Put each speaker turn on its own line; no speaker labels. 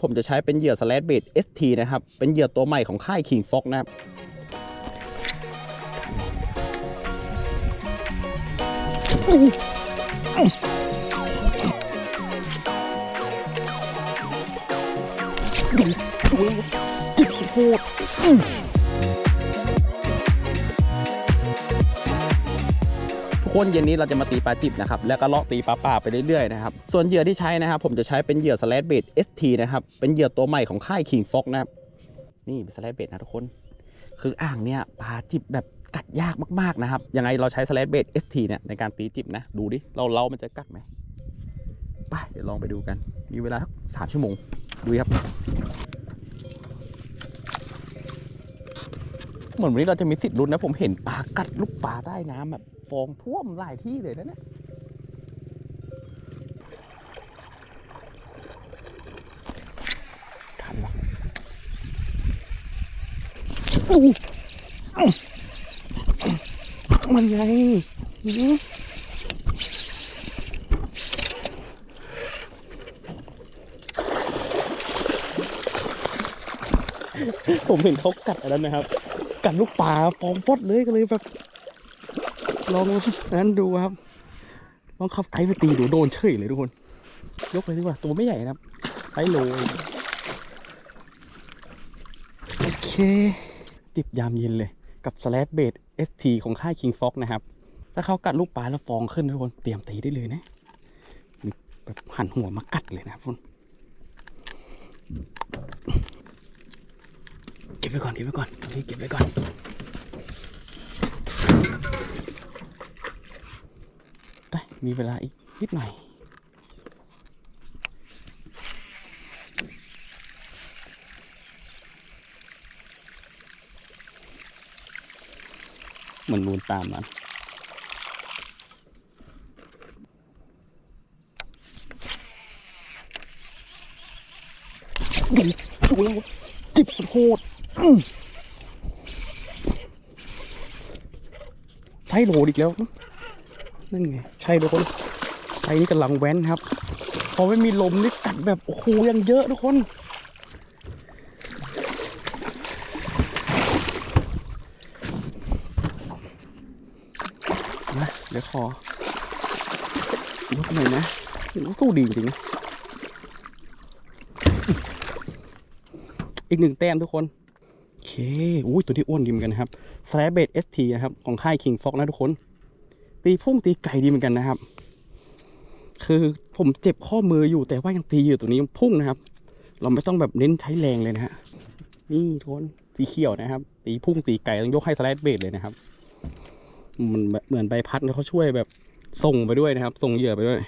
ผมจะใช้เป็นเหยื่อสแลดเบด ST นะครับ เป็นเหยื่อตัวใหม่ของค่าย King Fox นะครับทุก คนเย็นนี้เราจะมาตีปลาจิบนะครับแล้วก็เลาะตีปลาป่าไปเรื่อยๆนะครับส่วนเหยื่อที่ใช้นะครับ ผมจะใช้เป็นเหยื่อสแลดเบด ST นะครับเป็นเหยื่อตัวใหม่ของค่าย King Fox นะครับนี่เป็นสแลดเบดนะทุกคน คืออ่างเนี่ยปลาจิบแบบกัดยากมากๆนะครับยังไงเราใช้สแลดเบด ST เนี่ยในการตีจิบนะดูดิเราเรามันจะกัดไหมไปเดี๋ยวลองไปดูกัน มีเวลาสักสามชั่วโมงดูครับ เหมือนวันนี้เราจะมีสิทธิ์ลุ้นนะ ผมเห็นปลากัดลูกปลาใต้น้ำแบบฟองท่วมหลายที่เลยนะเนี่ยทันหรอมันไงผมเห็นเขากัดอันนั้นนะครับ กัดลูกปลาฟองฟอดเลยก็เลยแบบลองนั้นดูครับลองขับไกด์ไปตีดูโดนเฉยเลยทุกคน ยกเลยดีกว่าตัวไม่ใหญ่นะครับไซส์โลเองโอเค ติบยามเย็นเลยกับสแลดเบด ST ของค่าย King Fox นะครับ ถ้าเขากัดลูกปลาแล้วฟองขึ้นทุกคนเตรียมตีได้เลยนะแบบหันหัวมากัดเลยนะทุกคน เก็บไว้ก่อนเก็บไว้ก่อนนี่เก็บไว้ก่อนไปมีเวลาอีกนิดหน่อยเหมือนนูนตามมันดูดูแล้วจิบโหดอื้อ ใช้โหลอีกแล้ว นั่นไง ใช่ทุกคนไซนี่กำลังแว้นครับ พอไม่มีลมนี่กัดแบบ โอ้โหยังเยอะทุกคน นะเดี๋ยวขอยกหน่อยนะสู้ดีจริงนะอีกหนึ่งแต้มทุกคน เคอุ้ยตัวนี้อ้วนดีเหมือนกันนะครับสแลเบดเอสทีนะครับ ของค่าย King Fox นะทุกคน ตีพุ่งตีไก่ดีเหมือนกันนะครับ คือผมเจ็บข้อมืออยู่แต่ว่ายังตีอยู่ตัวนี้ยังพุ่งนะครับ เราไม่ต้องแบบเน้นใช้แรงเลยนะฮะนี่ทุกคนสีเขียวนะครับ ตีพุ่งตีไก่ต้องยกให้สแลดเบดเลยนะครับ มันเหมือนใบพัดเขาช่วยแบบส่งไปด้วยนะครับ ส่งเหยื่อไปด้วย